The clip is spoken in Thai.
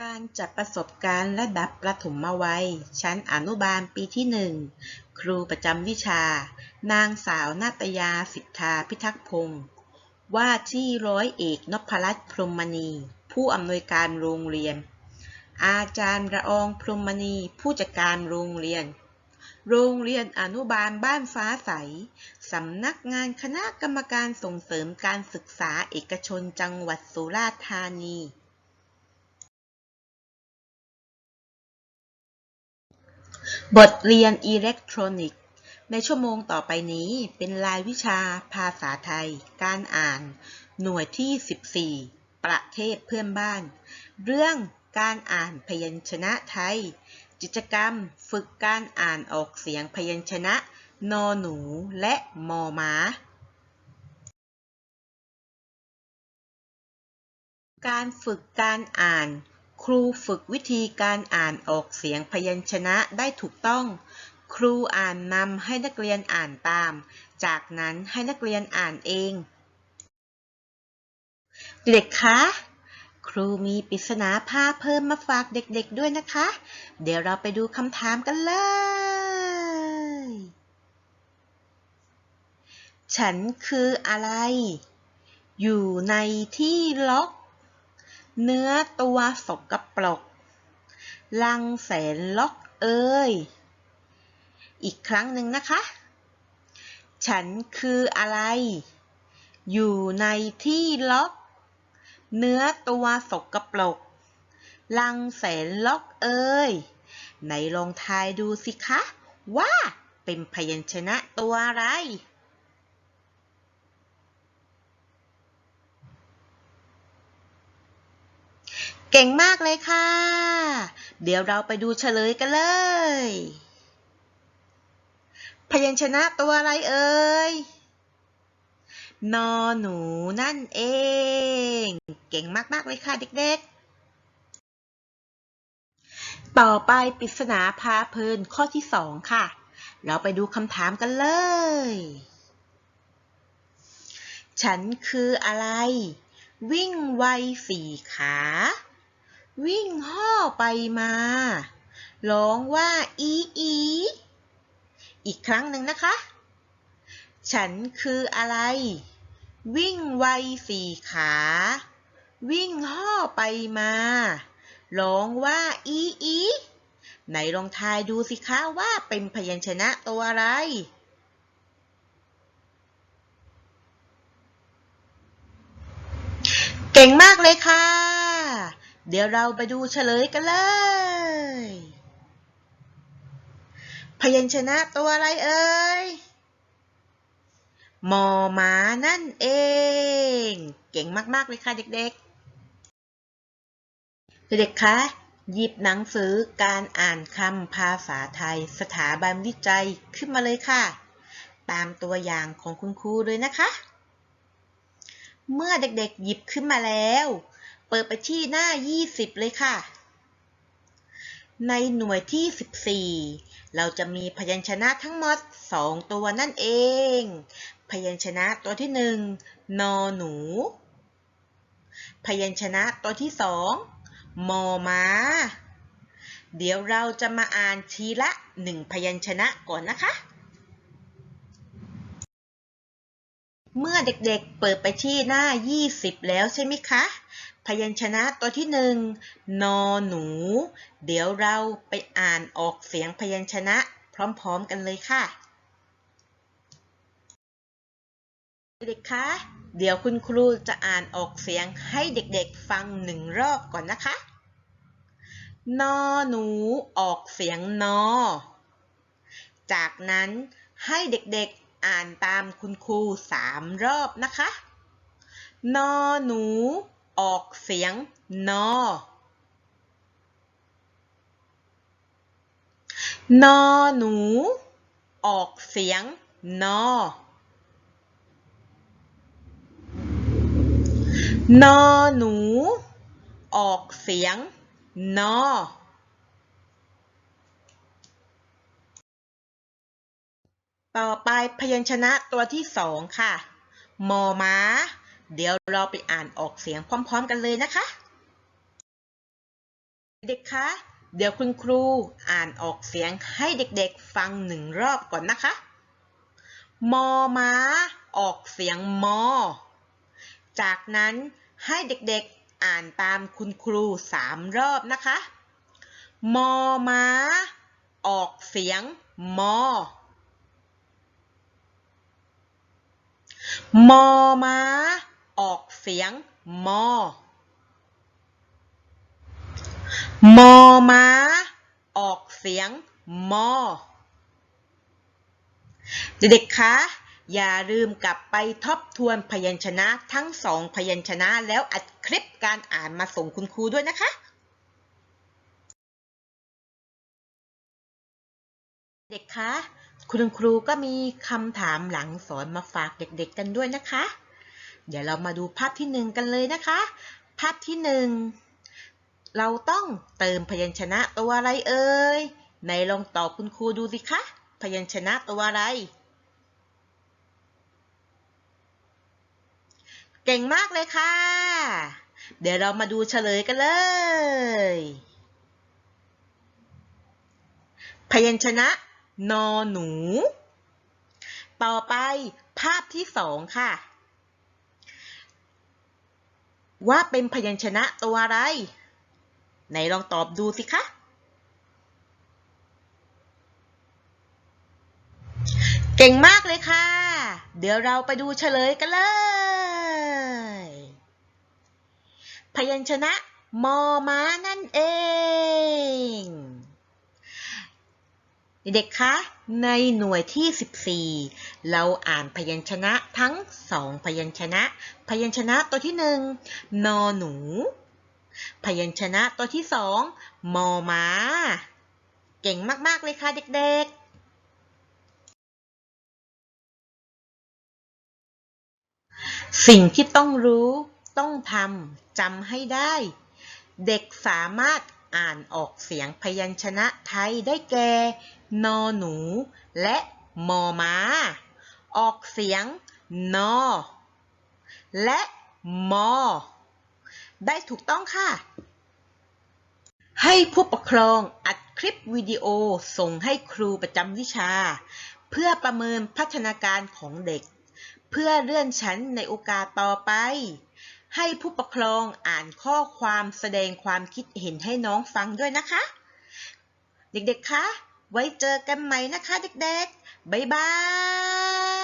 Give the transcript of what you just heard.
การจัดประสบการณ์ระดับประถมวัย ชั้นอนุบาลปีที่ 1 ครูประจำวิชา นางสาวนาตยาสิทธาพิทักษ์พงศ์ว่าที่ร้อยเอกนพรัตน์พรหมณี ผู้อำนวยการโรงเรียน อาจารย์ระอองพรหมณีผู้จัดการโรงเรียน โรงเรียนอนุบาลบ้านฟ้าใส สำนักงานคณะกรรมการส่งเสริมการศึกษาเอกชนจังหวัดสุราษฎร์ธานี บทเรียนอิเล็กทรอนิกส์ ในชั่วโมงต่อไปนี้เป็นรายวิชาภาษาไทย การอ่าน หน่วยที่ 14 ประเทศเพื่อนบ้าน เรื่องการอ่านพยัญชนะไทย กิจกรรมฝึกการอ่านออกเสียงพยัญชนะ นอหนูและมอม้า การฝึกการอ่าน ครูฝึกวิธีการอ่านออกเสียงพยัญชนะได้ถูกต้อง ครูอ่านนำให้นักเรียนอ่านตาม จากนั้นให้นักเรียนอ่านเอง เด็กคะ ครูมีปริศนาภาพเพิ่มมาฝากเด็กๆด้วยนะคะ เดี๋ยวเราไปดูคำถามกันเลย ฉันคืออะไร อยู่ในที่ล็อก เนื้อตัวสกปรก ลังแสนล็อกเอ้ย อีกครั้งหนึ่งนะคะ ฉันคืออะไร อยู่ในที่ล็อก เนื้อตัวสกปรก ลังแสนล็อกเอ้ย ไหนลองทายดูสิคะ ว่าเป็นพยัญชนะตัวอะไร เก่งมากเลยค่ะ เดี๋ยวเราไปดูเฉลยกันเลย พยัญชนะตัวอะไรเอ่ย นอหนูนั่นเอง เก่งมาก ๆ เลยค่ะเด็ก ๆ ต่อไปปริศนาพาเพลินข้อที่สองค่ะ เราไปดูคำถามกันเลย ฉันคืออะไร วิ่งไวสี่ขา วิ่งห่อไปมา ร้องว่าอีอี อีกครั้งหนึ่งนะคะ ฉันคืออะไร วิ่งไวสี่ขา วิ่งห่อไปมา ร้องว่าอีอีไหนลองทายดูสิคะว่าเป็นพยัญชนะตัวอะไร เก่งมากเลยค่ะ เดี๋ยวเราไปดูเฉลยกันเลย พยัญชนะตัวอะไรเอ่ย มอม้านั่นเอง เก่งมาก ๆ เลยค่ะเด็กๆ เด็กๆ คะหยิบหนังสือการอ่านคำภาษาไทย สถาบันวิจัยขึ้นมาเลยค่ะ ตามตัวอย่างของคุณครูเลยนะคะ เมื่อเด็กๆ หยิบขึ้นมาแล้ว เปิดไปที่หน้า 20 เลยค่ะ ในหน่วยที่ 14 เราจะมีพยัญชนะทั้งหมด 2 ตัวนั่นเอง พยัญชนะตัวที่ 1 นอหนู พยัญชนะตัวที่ 2 มอม้าเดี๋ยวเราจะมาอ่านทีละ1พยัญชนะก่อนนะคะ เมื่อเด็กๆเปิดไปที่หน้า 20 แล้วใช่ไหมคะ พยัญชนะตัวที่หนึ่งนอหนู เดี๋ยวเราไปอ่านออกเสียงพยัญชนะพร้อมๆกันเลยค่ะ เด็กๆคะเดี๋ยวคุณครูจะอ่านออกเสียงให้เด็กๆฟังหนึ่งรอบก่อนนะคะ นอหนูออกเสียงนอ จากนั้นให้เด็กๆ อ่านตามคุณครูสามรอบนะคะ นอหนู ออกเสียงนอนอหนู ออกเสียงนอนอหนู ออกเสียงนอ ต่อไปพยัญชนะตัวที่สองค่ะ มอม้า เดี๋ยวเราไปอ่านออกเสียงพร้อมๆกันเลยนะคะ เด็กคะเดี๋ยวคุณครูอ่านออกเสียงให้เด็กๆฟังหนึ่งรอบก่อนนะคะ มอม้า ออกเสียงมอ จากนั้นให้เด็กๆอ่านตามคุณครูสามรอบนะคะ มอม้า ออกเสียงมอ มอม้า ออกเสียง มอ มอม้า ออกเสียง มอ เด็กๆ คะ อย่าลืมกลับไปทบทวนพยัญชนะทั้งสองพยัญชนะแล้วอัดคลิปการอ่านมาส่งคุณครูด้วยนะคะเด็กคะ คุณครูก็มีคำถามหลังสอนมาฝากเด็กๆกันด้วยนะคะ เดี๋ยวเรามาดูภาพที่หนึ่งกันเลยนะคะ ภาพที่หนึ่งเราต้องเติมพยัญชนะตัวอะไรเอ่ยไหนลองตอบคุณครูดูสิคะ พยัญชนะตัวอะไร เก่งมากเลยค่ะ เดี๋ยวเรามาดูเฉลยกันเลย พยัญชนะ นอหนู ต่อไปภาพที่สองค่ะ ว่าเป็นพยัญชนะตัวอะไร ไหนลองตอบดูสิคะเก่งมากเลยค่ะ เดี๋ยวเราไปดูเฉลยกันเลย พยัญชนะมอม้านั่นเอง เด็กๆ คะ ในหน่วยที่ 14 เราอ่านพยัญชนะทั้งสองพยัญชนะ พยัญชนะตัวที่หนึ่งนอหนู พยัญชนะตัวที่สองมอม้าเก่งมากๆเลยค่ะเด็กๆ สิ่งที่ต้องรู้ ต้องทำจำให้ได้ เด็กสามารถ อ่านออกเสียงพยัญชนะไทยได้แก่ นอหนู และมอมาออกเสียง นอ และมอ ได้ถูกต้องค่ะ ให้ผู้ปกครองอัดคลิปวิดีโอส่งให้ครูประจำวิชา เพื่อประเมินพัฒนาการของเด็ก เพื่อเลื่อนชั้นในโอกาสต่อไป ให้ผู้ปกครองอ่านข้อความแสดงความคิดเห็นให้น้องฟังด้วยนะคะ เด็กๆ คะ ไว้เจอกันใหม่นะคะ เด็กๆ บ๊ายบาย